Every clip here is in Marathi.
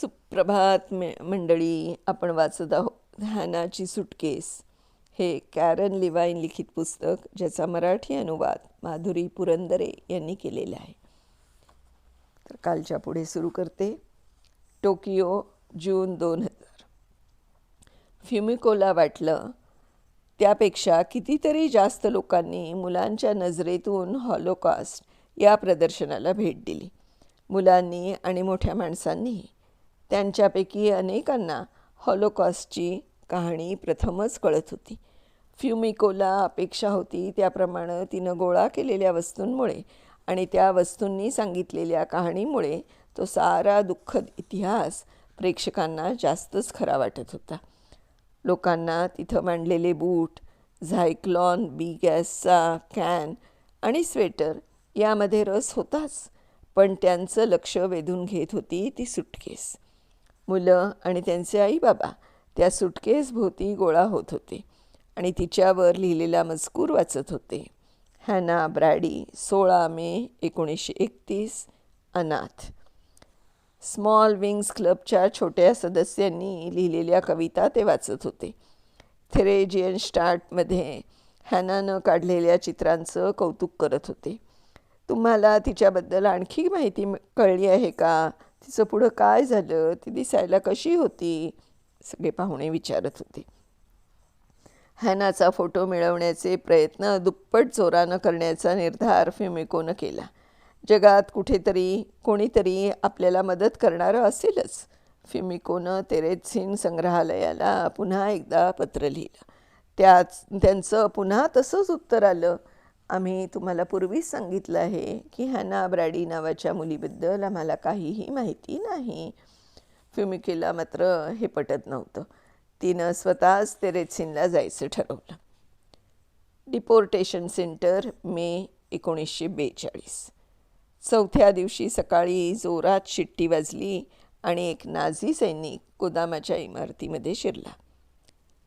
सुप्रभात मे मंडळी. आपण वाचत आहोत ध्यानाची सुटकेस. हे कॅरन लिवाईन लिखित पुस्तक ज्याचा मराठी अनुवाद माधुरी पुरंदरे यांनी केलेला आहे. तर कालच्या पुढे सुरू करते. टोकियो जून दोन हजार. फ्युमिकोला वाटलं त्यापेक्षा कितीतरी जास्त लोकांनी मुलांच्या नजरेतून हॉलोकास्ट या प्रदर्शनाला भेट दिली. मुलांनी आणि मोठ्या माणसांनीही. त्यांच्यापैकी अनेकांना हॉलोकॉस्टची कहाणी प्रथमच कळत होती. फ्युमिकोला अपेक्षा होती त्याप्रमाणे तिनं गोळा केलेल्या वस्तूंमुळे आणि त्या वस्तूंनी सांगितलेल्या कहाणीमुळे तो सारा दुःखद इतिहास प्रेक्षकांना जास्तच खरा वाटत होता. लोकांना तिथं मांडलेले बूट झायक्लॉन बी गॅसचा कॅन आणि स्वेटर यामध्ये रस होताच पण त्यांचं लक्ष वेधून घेत होती ती सुटकेस. मुलं आणि त्यांचे आई बाबा त्या सुटकेसभोवती गोळा होत होते आणि तिच्यावर लिहिलेला मजकूर वाचत होते. हॅना ब्रॅडी सोळा मे एकोणीसशे एकतीस अनाथ. स्मॉल विंग्स क्लबच्या छोट्या सदस्यांनी लिहिलेल्या कविता ते वाचत होते. थेरेजियन स्टार्टमध्ये हॅनानं काढलेल्या चित्रांचं कौतुक करत होते. तुम्हाला तिच्याबद्दल आणखी माहिती कळली आहे का? तिचं पुढं काय झालं ती दिसायला कशी होती? सगळे पाहुणे विचारत होते. हॅनाचा फोटो मिळवण्याचे प्रयत्न दुप्पट जोरानं करण्याचा निर्धार फिमिकोनं केला. जगात कुठेतरी कोणीतरी आपल्याला मदत करणारं असेलच. फिमिकोनं तेरेझिन संग्रहालयाला पुन्हा एकदा पत्र लिहिलं. त्याच त्यांचं पुन्हा तसंच उत्तर आलं. आम्ही तुम्हाला पूर्वीच सांगितलं आहे की हॅना ब्रॅडी नावाच्या मुलीबद्दल आम्हाला काहीही माहिती नाही. फ्युमिकेला मात्र हे पटत नव्हतं. तिनं स्वतःच तेरेत्सिनला जायचं ठरवलं. डिपोर्टेशन सेंटर मे एकोणीसशे बेचाळीस. चौथ्या दिवशी सकाळी जोरात शिट्टी वाजली आणि एक नाझी सैनिक गोदामाच्या इमारतीमध्ये शिरला.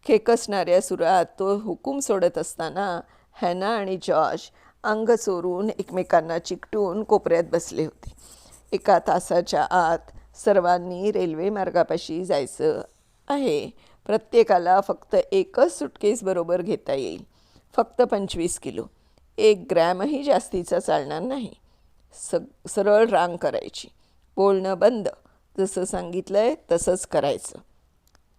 खेकसणाऱ्या सुरात तो हुकूम सोडत असताना हॅना आणि जॉर्ज अंग चोरून एकमेकांना चिकटून कोपऱ्यात बसले होते. एका तासाच्या आत सर्वांनी रेल्वे मार्गापाशी जायचं आहे. प्रत्येकाला फक्त एकच सुटकेस बरोबर घेता येईल. फक्त पंचवीस किलो. एक ग्रॅमही जास्तीचा चालणार नाही. स सरळ रांग करायची. बोलणं बंद. जसं सांगितलं आहे तसंच करायचं.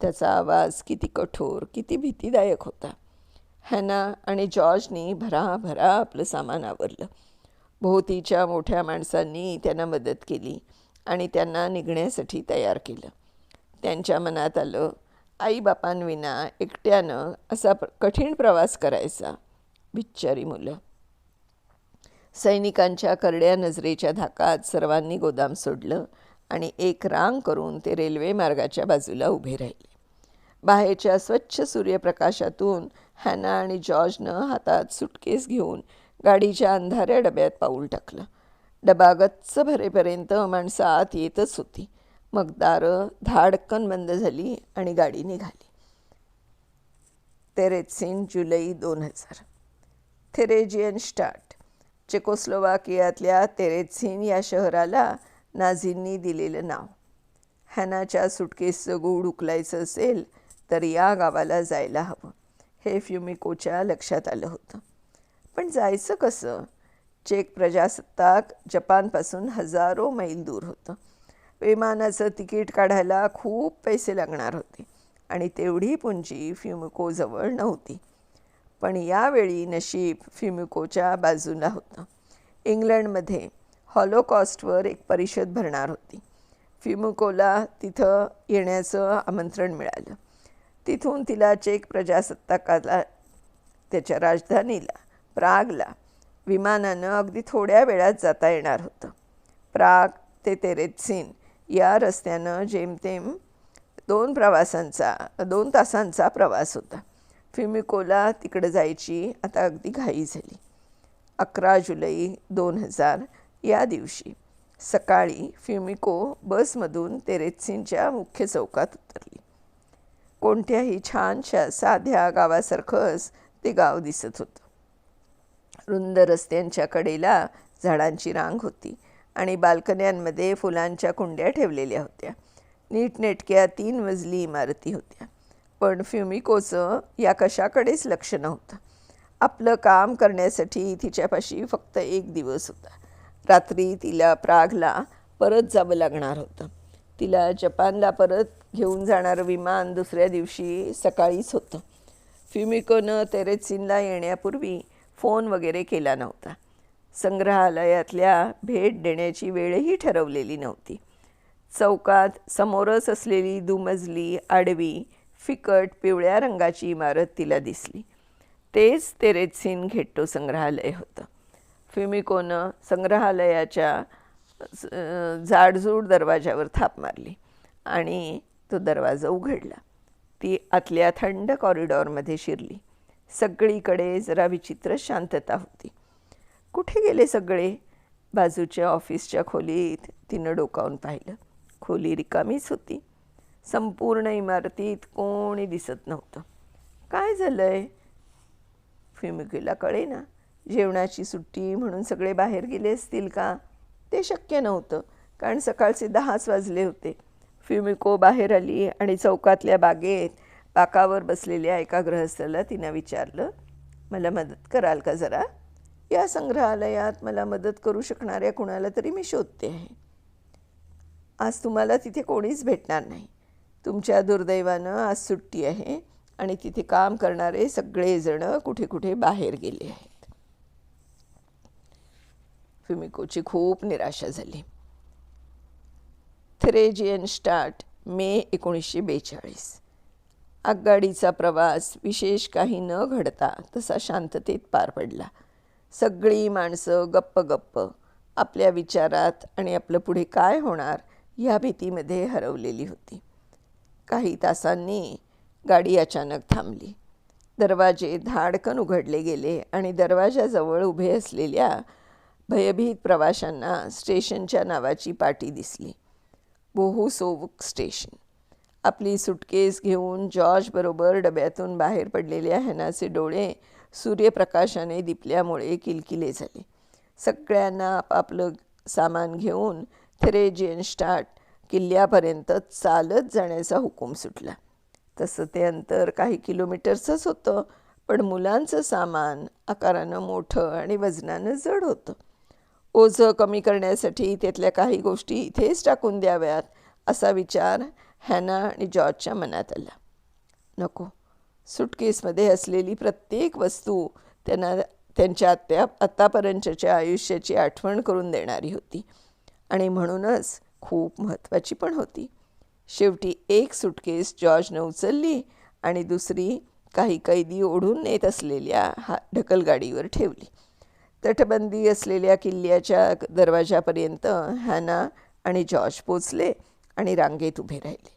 त्याचा आवाज किती कठोर किती भीतीदायक होता. हॅना आणि जॉर्जनी भराभरा आपलं सामान आवरलं. भोवतीच्या मोठ्या माणसांनी त्यांना मदत केली आणि त्यांना निघण्यासाठी तयार केलं. त्यांच्या मनात आलं आईबापांविना एकट्यानं असा कठीण प्रवास करायचा बिच्चारी मुलं. सैनिकांच्या करड्या नजरेच्या धाकात सर्वांनी गोदाम सोडलं आणि एक रांग करून ते रेल्वे मार्गाच्या बाजूला उभे राहिले. बाहेरच्या स्वच्छ सूर्यप्रकाशातून हॅना आणि जॉर्जनं हातात सुटकेस घेऊन गाडीच्या अंधाऱ्या डब्यात पाऊल टाकलं. डबा गच्च भरेपर्यंत माणसं आत येतच होती. मग दारं धाडकन बंद झाली आणि गाडी निघाली. तेरेत्सिन जुलै दोन हजार. थेरेजियन स्टार्ट. चेकोस्लोवाकियातल्या तेरेत्सिन या शहराला नाझींनी दिलेलं नाव. हॅनाच्या सुटकेसचं गूढ उकलायचं असेल तर या गावाला जायला हवं. हे फ्युमिकोच्या लक्षात आलं होतं. पण जायचं कसं? चेक प्रजासत्ताक जपानपासून हजारो मैल दूर होतं. विमानाचं तिकीट काढायला खूप पैसे लागणार होते आणि तेवढी पुंजी फ्युमिकोजवळ नव्हती. पण यावेळी नशीब फ्युमिकोच्या बाजूला होतं. इंग्लंडमध्ये हॉलोकॉस्टवर एक परिषद भरणार होती. फ्युमिकोला तिथं येण्याचं आमंत्रण मिळालं. तिथून तिला चेक प्रजासत्ताकाला त्याच्या राजधानीला प्रागला विमानानं अगदी थोड्या वेळात जाता येणार होतं. प्राग ते तेरेत्सिन या रस्त्यानं जेमतेम दोन प्रवासांचा दोन तासांचा प्रवास होता. फिमिकोला तिकडं जायची आता अगदी घाई झाली. अकरा जुलै दोन हजार या दिवशी सकाळी फ्युमिको बसमधून तेरेत्सिनच्या मुख्य चौकात उतरली. कोणत्याही छानशा साध्या गावासारखंच ते गाव दिसत होतं. रुंद रस्त्यांच्या कडेला झाडांची रांग होती आणि बाल्कन्यांमध्ये फुलांच्या कुंड्या ठेवलेल्या होत्या. नीटनेटक्या तीन मजली इमारती होत्या. पण फ्युमिकोचं या कशाकडेच लक्ष नव्हतं. आपलं काम करण्यासाठी तिच्यापाशी फक्त एक दिवस होता. रात्री तिला प्रागला परत जावं लागणार होतं. तिला जपानला परत घेऊन जाणारं विमान दुसऱ्या दिवशी सकाळीच होतं. फ्युमिकोनं तेरेसिनला येण्यापूर्वी फोन वगैरे केला नव्हता. संग्रहालयातल्या भेट देण्याची वेळही ठरवलेली नव्हती. चौकात समोरच असलेली दुमजली आडवी फिकट पिवळ्या रंगाची इमारत तिला दिसली. तेच तेरेसिन घेट्टो संग्रहालय होतं. फ्युमिकोनं संग्रहालयाच्या जाडजूड दरवाजावर थाप मारली आणि तो दरवाजा उघडला. ती आतल्या थंड कॉरिडॉरमध्ये शिरली. सगळीकडे जरा विचित्र शांतता होती. कुठे गेले सगळे? बाजूच्या ऑफिसच्या खोलीत तिनं डोकावून पाहिलं. खोली रिकामीच होती. संपूर्ण इमारतीत कोणी दिसत नव्हतं. काय झालंय? फिमिकीला कळे ना जेवणाची सुट्टी म्हणून सगळे बाहेर गेले असतील का? ते शक्य नव्हतं. कारण सकाळचे दहाच वाजले होते. फ्युमिको बाहेर आली आणि चौकातल्या बागेत बाकावर बसलेल्या एका गृहस्थाला तिनं विचारलं मला मदत कराल का जरा? या संग्रहालयात मला मदत करू शकणाऱ्या कुणाला तरी मी शोधते आहे. आज तुम्हाला तिथे कोणीच भेटणार नाही. तुमच्या दुर्दैवानं आज सुट्टी आहे आणि तिथे काम करणारे सगळेजण कुठे कुठे बाहेर गेले आहेत. फिमिकोची खूप निराशा झाली. थ्रेजियन स्टार्ट मे एकोणीसशे बेचाळीस. आगगाडीचा प्रवास विशेष काही न घडता तसा शांततेत पार पडला. सगळी माणसं गप्प गप्प आपल्या विचारात आणि आपलं पुढे काय होणार ह्या भीतीमध्ये हरवलेली होती. काही तासांनी गाडी अचानक थांबली. दरवाजे धाडकन उघडले गेले आणि दरवाजाजवळ उभे असलेल्या भयभीत प्रवाशांना स्टेशनच्या नावाची पाटी दिसली. बोहुसोवुक स्टेशन. आपली सुटकेस घेऊन जॉर्जबरोबर डब्यातून बाहेर पडलेल्या हॅनाचे डोळे सूर्यप्रकाशाने दिपल्यामुळे किलकिले झाले. सगळ्यांना आपापलं सामान घेऊन थ्रेजियन स्टार्ट किल्ल्यापर्यंत चालत जाण्याचा हुकूम सुटला. तसं ते अंतर काही किलोमीटर्सच होतं पण मुलांचं सामान आकारानं मोठं आणि वजनानं जड होतं. ओझं कमी करण्यासाठी त्यातल्या काही गोष्टी इथेच टाकून द्याव्यात असा विचार हॅना आणि जॉर्जच्या मनात आला. नको सुटकेसमध्ये असलेली प्रत्येक वस्तू त्यांना त्यांच्या आत्या आत्तापर्यंतच्या आयुष्याची आठवण करून देणारी होती. आणि म्हणूनच खूप महत्त्वाची पण होती. शेवटी एक सुटकेस जॉर्जनं उचलली आणि दुसरी काही कैदी ओढून नेत असलेल्या हा ढकलगाडीवर ठेवली. तटबंदी असलेल्या किल्ल्याच्या दरवाजापर्यंत हॅना आणि जॉर्ज पोचले आणि रांगेत उभे राहिले.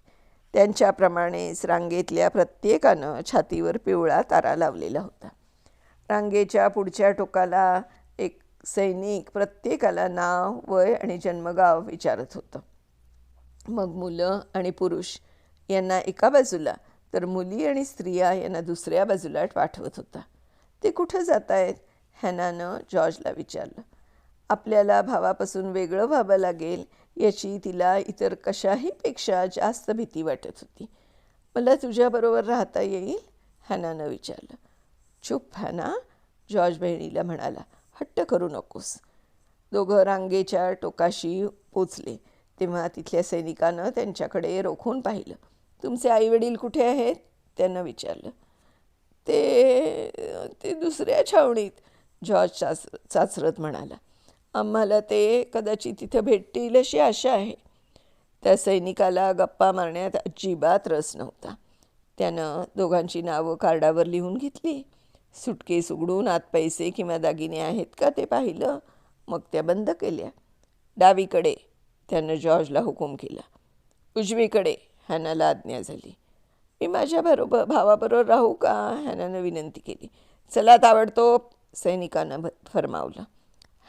त्यांच्याप्रमाणेच रांगेतल्या प्रत्येकानं छातीवर पिवळा तारा लावलेला होता. रांगेच्या पुढच्या टोकाला एक सैनिक प्रत्येकाला नाव वय आणि जन्मगाव विचारत होतं. मग मुलं आणि पुरुष यांना एका बाजूला तर मुली आणि स्त्रिया यांना दुसऱ्या बाजूला पाठवत होता. ते कुठं जात आहेत हॅनानं जॉर्जला विचारलं आपल्याला भावापासून वेगळं व्हावं लागेल याची तिला इतर कशाही पेक्षा जास्त भीती वाटत होती. मला तुझ्याबरोबर राहता येईल? हॅनानं विचारलं. चुप हॅना जॉर्ज बहिणीला म्हणाला. हट्ट करू नकोस. दोघं रांगेच्या टोकाशी पोचले. तेव्हा तिथल्या सैनिकानं त्यांच्याकडे रोखून पाहिलं. तुमचे आईवडील कुठे आहेत? त्यांना विचारलं. ते ते दुसऱ्या छावणीत. जॉर्ज चाच चाचरत म्हणाला आम्हाला ते कदाचित तिथं भेटतील अशी आशा आहे. त्या सैनिकाला गप्पा मारण्यात अजिबात रस नव्हता. त्यानं दोघांची नावं कार्डावर लिहून घेतली. सुटकेस उघडून आत पैसे किंवा दागिने आहेत का ते पाहिलं. मग त्या बंद केल्या. डावीकडे त्यानं जॉर्जला हुकूम केला. उजवीकडे हॅनाला आज्ञा झाली. मी माझ्याबरोबर भावाबरोबर राहू का? हॅनानं विनंती केली. चला ताबडतोब सैनिकानं फरमावलं.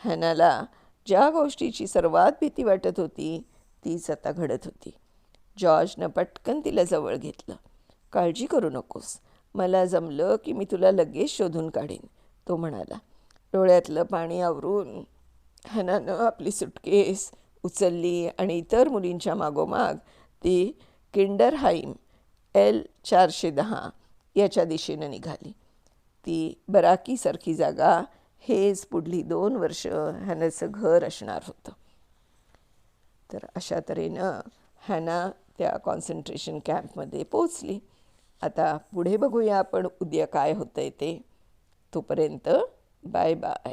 हॅनाला ज्या गोष्टीची सर्वात भीती वाटत होती तीच आता घडत होती. जॉर्जनं पटकन तिला जवळ घेतलं. काळजी करू नकोस. मला जमलं की मी तुला लगेच शोधून काढेन तो म्हणाला. डोळ्यातलं पाणी आवरून हनानं आपली सुटकेस उचलली आणि इतर मुलींच्या मागोमाग ती किंडरहाईम एल चारशे दहा याच्या दिशेनं निघाली. ती बराकीसारखी जागा हेच पुढली दोन वर्ष हॅनाचं घर असणार होतं. तर अशा तऱ्हेनं हॅना त्या कॉन्सन्ट्रेशन कॅम्पमध्ये पोचली आता पुढे बघूया आपण उद्या काय होतं आहे ते. तोपर्यंत बाय बाय.